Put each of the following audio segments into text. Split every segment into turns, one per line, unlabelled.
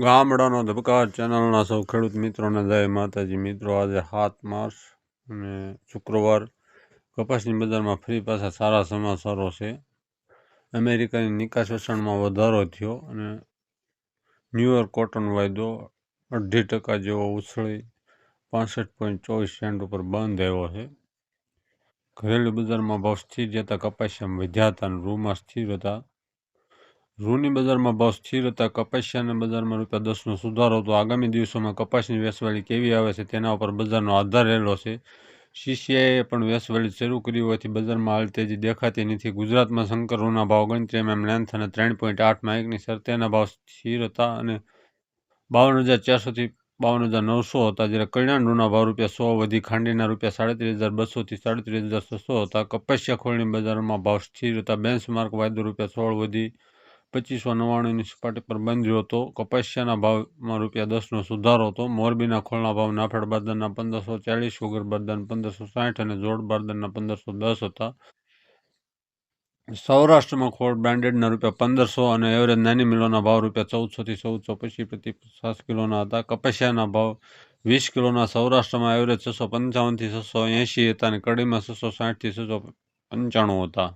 ગામડાનો ધબકાર ચેનલના સૌ ખેડૂત મિત્રોને જય માતાજી. મિત્રો, આજે સાત માર્ચ અને શુક્રવાર કપાસની બજારમાં ફરી પાછા સારા સમાચારો છે. અમેરિકાની નિકાસ વેચાણમાં વધારો થયો અને ન્યુયોર્ક કોટન વાયદો અઢી ટકા જેવો ઉછળી પાસઠ પોઈન્ટ ચોવીસ સેન્ટ ઉપર બંધ આવ્યો છે. ઘરેલું બજારમાં ભાવ સ્થિર જતા કપાસિયામાં વધ્યા હતા અને રૂમાં સ્થિર હતા. રૂની બજારમાં ભાવ સ્થિર હતા. કપાસિયાના બજારમાં રૂપિયા દસનો સુધારો હતો. આગામી દિવસોમાં કપાસની વેચવાલી કેવી આવે છે તેના ઉપર બજારનો આધાર રહેલો છે. સીસીઆઈએ પણ વેચવાલી શરૂ કરી હોવાથી બજારમાં હાલ તેજી દેખાતી નથી. ગુજરાતમાં શંકર રૂના ભાવ ઓગણત્રીસ એમએમ લેન્થ અને ત્રણ પોઈન્ટ આઠમાં એકની શરતેના ભાવ સ્થિર હતા અને બાવન હજાર ચારસોથી બાવન હજાર નવસો હતા. જ્યારે કલ્યાણ રૂના ભાવ રૂપિયા સો વધી ખાંડીના રૂપિયા સાડત્રીસ હજાર બસોથી સાડત્રીસ હજાર છસો હતા. કપાસિયા ખોળની બજારમાં ભાવ સ્થિર હતા. બેન્ચમાર્ક વાયદો રૂપિયા સોળ વધી પચીસો નવ્વાણુંની સપાટી પર બંધ્યો હતો. કપાસિયાના ભાવમાં રૂપિયા દસનો સુધારો હતો. મોરબીના ખોળના ભાવ નાફેડ બારદાનના પંદરસો ચાલીસ સુગર બારદાન પંદરસો સાઠ અને જોડ બારદાનના પંદરસો દસ હતા. સૌરાષ્ટ્રમાં ખોળ બ્રાન્ડેડના રૂપિયા પંદરસો અને એવરેજ નાની મિલોના ભાવ રૂપિયા ચૌદસોથી ચૌદસો પચીસ, પ્રતિ પચાસ કિલોના હતા. કપાસિયાના ભાવ વીસ કિલોના સૌરાષ્ટ્રમાં એવરેજ છસો પંચાવનથી છસો એંશી હતા અને કડીમાં છસો સાઠથી છસો પંચાણું હતા.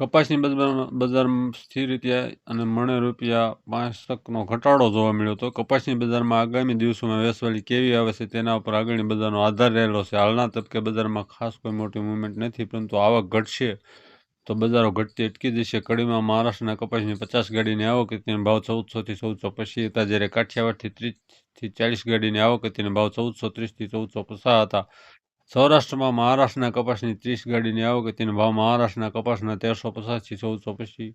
કપાસની બજારમાં સ્થિર રીતે અને મણે રૂપિયા પાંસઠનો ઘટાડો જોવા મળ્યો હતો. કપાસની બજારમાં આગામી દિવસોમાં વેસવાલી કેવી આવે છે તેના ઉપર આગળની બજારનો આધાર રહેલો છે. હાલના તબકે બજારમાં ખાસ કોઈ મોટી મુવમેન્ટ નથી, પરંતુ આવક ઘટશે. તો બજારો ઘટતી અટકી જશે. કડીમાં મહારાષ્ટ્રના કપાસની પચાસ ગાડીની આવક હતી ભાવ ચૌદસોથી ચૌદસો પચીસ હતા. જ્યારે કાઠિયાવાડથી ત્રીસથી ચાલીસ ગાડીની આવક હતી ભાવ ચૌદસો ત્રીસથી ચૌદસો પચાસ હતા. સૌરાષ્ટ્રમાં મહારાષ્ટ્રના કપાસની ત્રીસ ગાડીની આવક હતી અને ભાવ મહારાષ્ટ્રના કપાસના તેરસો પચાસથી ચૌદસો પછી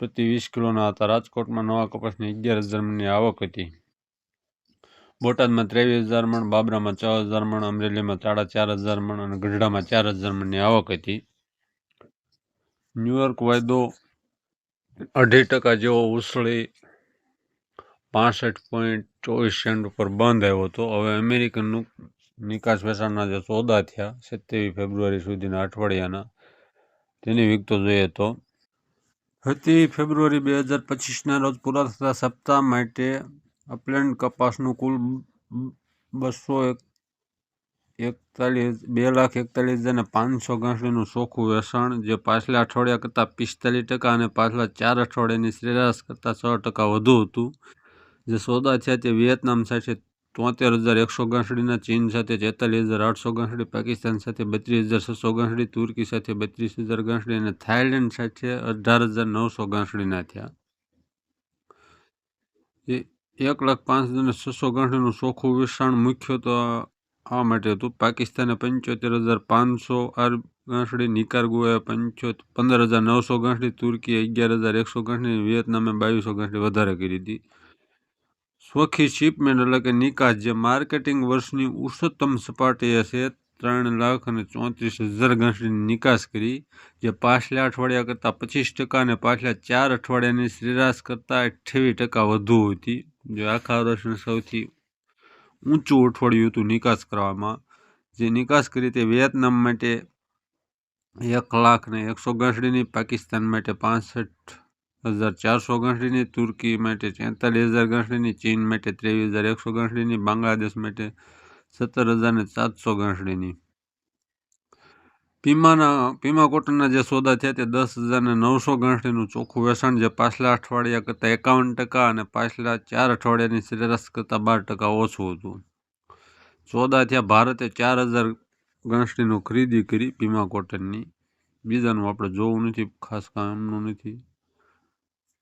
પ્રતિ વીસ કિલોના હતા. રાજકોટમાં નવા કપાસની અગિયાર હજાર મણની આવક હતી. બોટાદમાં ત્રેવીસ હજાર મણ બાબરામાં છ હજાર મણ અમરેલીમાં સાડા ચાર હજાર મણ અને ગઢડામાં ચાર હજાર મણની આવક હતી. ન્યુયોર્ક વાયદો અઢી ટકા જેવો ઉછળી પાસઠ પોઈન્ટ ચોવીસ સેન્ટ ઉપર બંધ આવ્યો હતો. હવે અમેરિકનનું નિકાસ વેચાણના જે સોદા થયા સત્યાવીસ ફેબ્રુઆરી સુધીના અઠવાડિયાના, તેની વિગતો જોઈએ તો હતી ફેબ્રુઆરી બે હજાર પચીસના રોજ પૂરા થતા સપ્તાહ માટે અપલેન્ડ કપાસનું કુલ બસો એક, એકતાલીસ, બે લાખ એકતાલીસ હજાર પાંચસો ઘાસડીનું ચોખ્ખું વેચાણ જે પાછલા અઠવાડિયા કરતાં પિસ્તાલીસ ટકા અને પાછલા ચાર અઠવાડિયાની સરેરાશ કરતાં છ ટકા વધુ હતું. જે સોદા થયા તે વિયેતનામ સાથે તોતેર હજાર એકસો ગાંસડીના ચીન સાથે તેતાલીસ હજાર આઠસો ગાંસડી પાકિસ્તાન સાથે, બત્રીસ હજાર છસો ગાંસડી તુર્કી સાથે, બત્રીસ હજાર ગાંસડી અને થાઇલેન્ડ સાથે, અઢાર હજાર નવસો ગાંસડીના થયા. એ એક લાખ પાંચ હજાર છસો ગાંસડીનું ચોખ્ખું વેચાણ મુખ્ય તો આ માટે હતું. પાકિસ્તાને પંચોતેર હજાર પાંચસો આર ગાંસડી નિકારગુએ પંચોતેર પંદર હજાર નવસો ગાંસડી તુર્કીએ અગિયાર હજાર એકસો ગાંસડી વિયેતનામે બાવીસો ગાંસડી વધારે કરી હતી. ચોખ્ખી શિપમેન્ટ એટલે કે નિકાસ જે માર્કેટિંગ વર્ષની ઉચ્ચતમ સપાટીએ છે ત્રણ લાખ અને ચોત્રીસ હજાર ઘાસડીની નિકાસ કરી, જે પાછલા અઠવાડિયા કરતાં પચીસ ટકા અને પાછલા ચાર અઠવાડિયાની સરેરાશ કરતાં અઠ્યાવીસ ટકા વધુ હતી. જે આખા વર્ષનું સૌથી ઊંચું અઠવાડિયું હતું નિકાસ કરવામાં, જે નિકાસ કરી તે વિયેતનામ માટે એક લાખ ને એકસો ઘાસડીની પાકિસ્તાન માટે પાસઠ હજાર ચારસો ઘાસડીની તુર્કી માટે છેતાલીસ હજાર ઘાસડીની ચીન માટે ત્રેવીસ હજાર એકસો ઘાસડીની બાંગ્લાદેશ માટે સત્તર હજાર ને સાતસો ગાંઠડીની પીમાના પીમા કોટનના જે સોદા થયા તે દસ હજાર ને નવસો ઘાસડીનું ચોખ્ખું વેચાણ જે પાછલા અઠવાડિયા કરતાં એકાવન ટકા અને પાછલા ચાર અઠવાડિયાની સરેરાશ કરતાં બાર ટકા ઓછું હતું. સોદા થયા ભારતે ચાર હજાર ઘાસડીનું ખરીદી કરી પીમા કોટનની. બીજાનું આપણે જોવું નથી, ખાસ કામનું નથી.